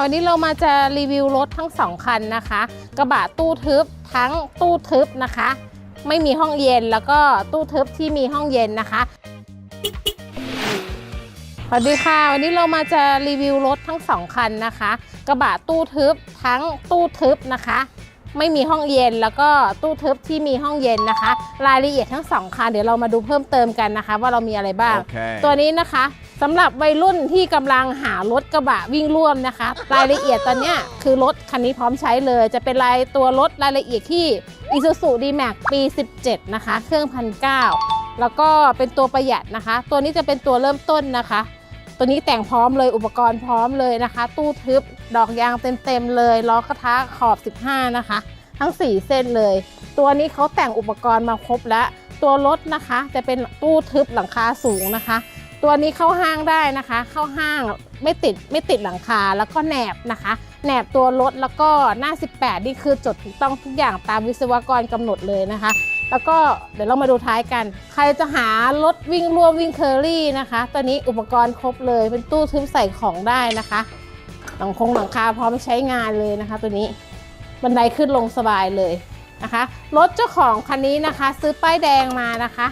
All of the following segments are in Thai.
วันนี้เรามาจะรีวิวรถทั้งสองคันนะคะ กระบะตู้ทึบทั้งตู้ทึบนะคะ ไม่มีห้องเย็นแล้วก็ตู้ทึบที่มีห้องเย็นนะคะสวัสดีค่ะ วันนี้เรามาจะรีวิวรถทั้งสองคันนะคะ กระบะตู้ทึบทั้งตู้ทึบนะคะ ไม่มีห้องเย็น แล้วก็ตู้ทึบที่มีห้องเย็นนะคะ รายละเอียดทั้งสองคันเดี๋ยวเรามาดูเพิ่มเติมกันนะคะ ว่าเรามีอะไรบ้าง Okay. ตัวนี้นะคะสำหรับวัยรุ่นที่กำลังหารถกระบะวิ่งร่วมนะคะ รายละเอียดตอนเนี้ยคือรถคันนี้พร้อมใช้เลย จะเป็นรายตัวรถรายละเอียดที่ Isuzu D-Max ปี 17 นะคะ เครื่องพันเแล้วก็เป็นตัวประหยัดนะคะ ตัวนี้จะเป็นตัวเริ่มต้นนะคะ ตัวนี้แต่งพร้อมเลยอุปกรณ์พร้อมเลยนะคะ ตู้ทึบดอกยางเต็มๆเลยล้อกระทะขอบ 15 นะคะ ทั้ง 4 เส้นเลย ตัวนี้เขาแต่งอุปกรณ์มาครบแล้ว ตัวรถนะคะจะเป็นตู้ทึบหลังคาสูงนะคะ ตัวนี้เข้าห้างได้นะคะ เข้าห้างไม่ติดไม่ติดหลังคาแล้วก็แหนบนะคะแหนบตัวรถแล้วก็หน้า 18 นี่คือจดถูกต้องทุกอย่างตามวิศวกรกำหนดเลยนะคะ แล้วก็เดี๋ยวเรามาดูท้ายกัน ใครจะหารถวิ่งร่วมวิ่งเคอรี่นะคะตัวนี้อุปกรณ์ครบเลยเป็นตู้ทึบใส่ของได้นะคะหลังคงหลังคาพร้อมใช้งานเลยนะคะ ตัวนี้บันไดขึ้นลงสบายเลยนะคะรถเจ้าของคันนี้นะคะ ซื้อป้ายแดงมานะคะ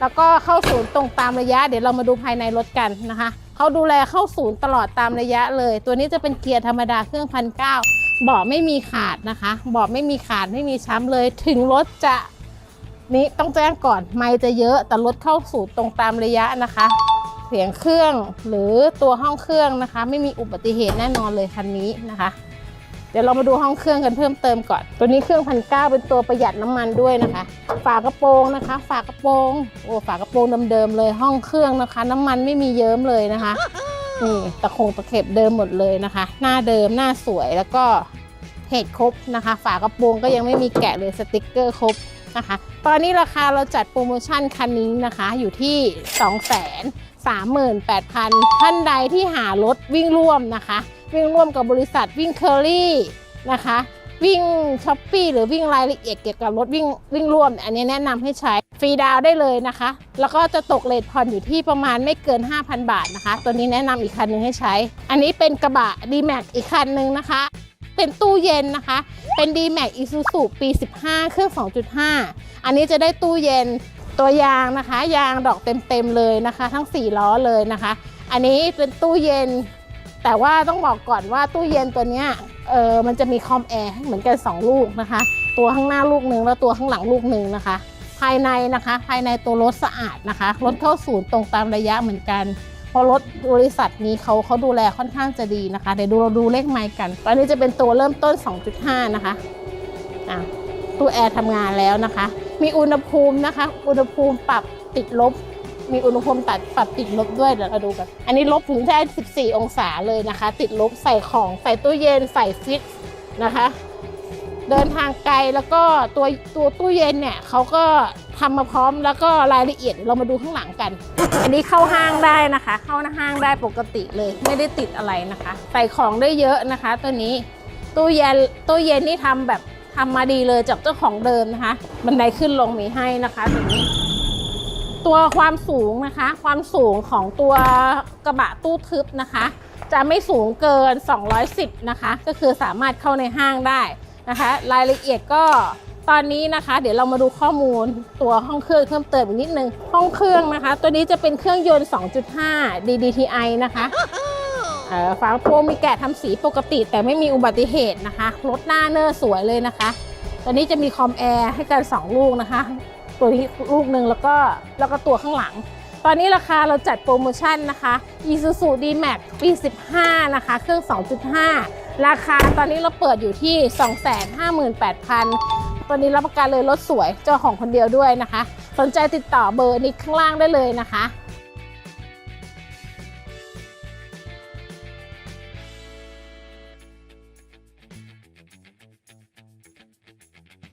แล้วก็เข้าศูนย์ตรงตามระยะ เดี๋ยวเรามาดูภายในรถกันนะคะเขาดูแลเข้าศูนย์ตลอดตามระยะเลย ตัวนี้จะเป็นเกียร์ธรรมดาเครื่องพันเก้าเบาะไม่มีขาดนะคะเบาะไม่มีขาดไม่มีช้ำเลย ถึงรถจะ นี่ต้องแจ้งก่อนไม่จะเยอะแต่รถเข้าศูนย์ตรงตามระยะนะคะ เสียงเครื่องหรือตัวห้องเครื่องนะคะ ไม่มีอุบัติเหตุแน่นอนเลยคันนี้นะคะ เดี๋ยวเรามาดูห้องเครื่องกันเพิ่มเติมก่อน ตัวนี้เครื่องพันเก้าเป็นตัวประหยัดน้ำมันด้วยนะคะ ฝากระโปรงนะคะ ฝากระโปรงโอ้ฝากระโปรงเดิมๆเลยห้องเครื่องนะคะ น้ำมันไม่มีเยิ้มเลยนะคะนี่ตะคงตะเข็บเดิมหมดเลยนะคะ หน้าเดิมหน้าสวยแล้วก็เพจครบนะคะ ฝากระโปรงก็ยังไม่มีแกะเลยสติกเกอร์ครบ นะคะ ตอนนี้ราคาเราจัดโปรโมชั่นคันนี้นะคะอยู่ที่2 3 8 0 0 0 ท่านใดที่หารถวิ่งร่วมนะคะ วิ่งร่วมกับบริษัทวิ่งเคอรี่นะคะ วิ่งช้อปปี้หรือวิ่งรายละเอียดเกี่ยวกับรถวิ่งวิ่งร่วม อันนี้แนะนำให้ใช้ฟรีดาวได้เลยนะคะ แล้วก็จะตกเลทผ่อนอยู่ที่ประมาณไม่เกิน 5,000 บาทนะคะ ตัวนี้แนะนำอีกคันหนึงให้ใช้ อันนี้เป็นกระบะ d m a x อีกคันหนึ่งนะคะ เป็นตู้เย็นนะคะ เป็น d m a x Isuzu ปี 15 เครื่อง 2.5 อันนี้จะได้ตู้เย็นตัวยางนะคะ ยางดอกเต็มๆเลยนะคะ ทั้ง 4 ล้อเลยนะคะ อันนี้เป็นตู้เย็น แต่ว่าต้องบอกก่อนว่าตู้เย็นตัวเนี้ยเออมันจะมีคอมแอร์เหมือนกัน 2 ลูกนะคะ ตัวข้างหน้าลูกหนึ่งแล้วตัวข้างหลังลูกหนึ่งนะคะ ภายในนะคะ ภายในตัวรถสะอาดนะคะรถเข้าศูนย์ตรงตามระยะเหมือนกัน เพราะรถบริษัทนี้เขาเขาดูแลค่อนข้างจะดีนะคะ เดี๋ยวดูเราดูเลขไมล์กัน ตอนนี้จะเป็นตัวเริ่มต้น 2.5 นะคะอะตู้แอร์ทำงานแล้วนะคะ มีอุณหภูมินะคะ อุณหภูมิปรับติดลบ มีอุณหภูมิตัดปรับติดลบด้วยเดี๋ยวเราดูกัน อันนี้ลบถึงได้ 14 องศาเลยนะคะ ติดลบใส่ของใส่ตู้เย็นใส่ฟิตนะคะ เดินทางไกลแล้วก็ตัวตัวตู้เย็นเนี่ยเขาก็ ทำมาพร้อมแล้วก็รายละเอียดเรามาดูข้างหลังกัน อันนี้เข้าห้างได้นะคะ เข้าห้างได้ปกติเลย ไม่ได้ติดอะไรนะคะ ใส่ของได้เยอะนะคะ ตัวนี้ตู้เย็นตู้เย็นนี่ทำแบบทำมาดีเลยจากเจ้าของเดิมนะคะ บันไดขึ้นลงมีให้นะคะตัวนี้ ตัวความสูงนะคะ ความสูงของตัวกระบะตู้ทึบนะคะ จะไม่สูงเกิน 210 นะคะ ก็คือสามารถเข้าในห้างได้นะคะ รายละเอียดก็ ตอนนี้นะคะ เดี๋ยวเรามาดูข้อมูลตัวห้องเครื่องเพิ่มเติมอีกนิดนึง ห้องเครื่องนะคะ ตัวนี้จะเป็นเครื่องยนต์ 2.5 DDTI นะคะเอ่อฝาโปรงมีแกะทำสีปกติ แต่ไม่มีอุบัติเหตุนะคะ รถหน้าเนอร์สวยเลยนะคะ ตอนนี้จะมีคอมแอร์ให้กัน 2 ลูกนะคะ ตัวนี้ลูกหนึ่งแล้วก็แล้วก็ตัวข้างหลัง ตอนนี้ราคาเราจัดโปรโมชั่นนะคะ Isuzu D-Max ปี 15 นะคะ เครื่อง 2.5 ราคาตอนนี้เราเปิดอยู่ที่ 258,000 ตัวนี้รับประกันเลยรถสวยเจ้าของคนเดียวด้วยนะคะ สนใจติดต่อเบอร์นี้ข้างล่างได้เลยนะคะ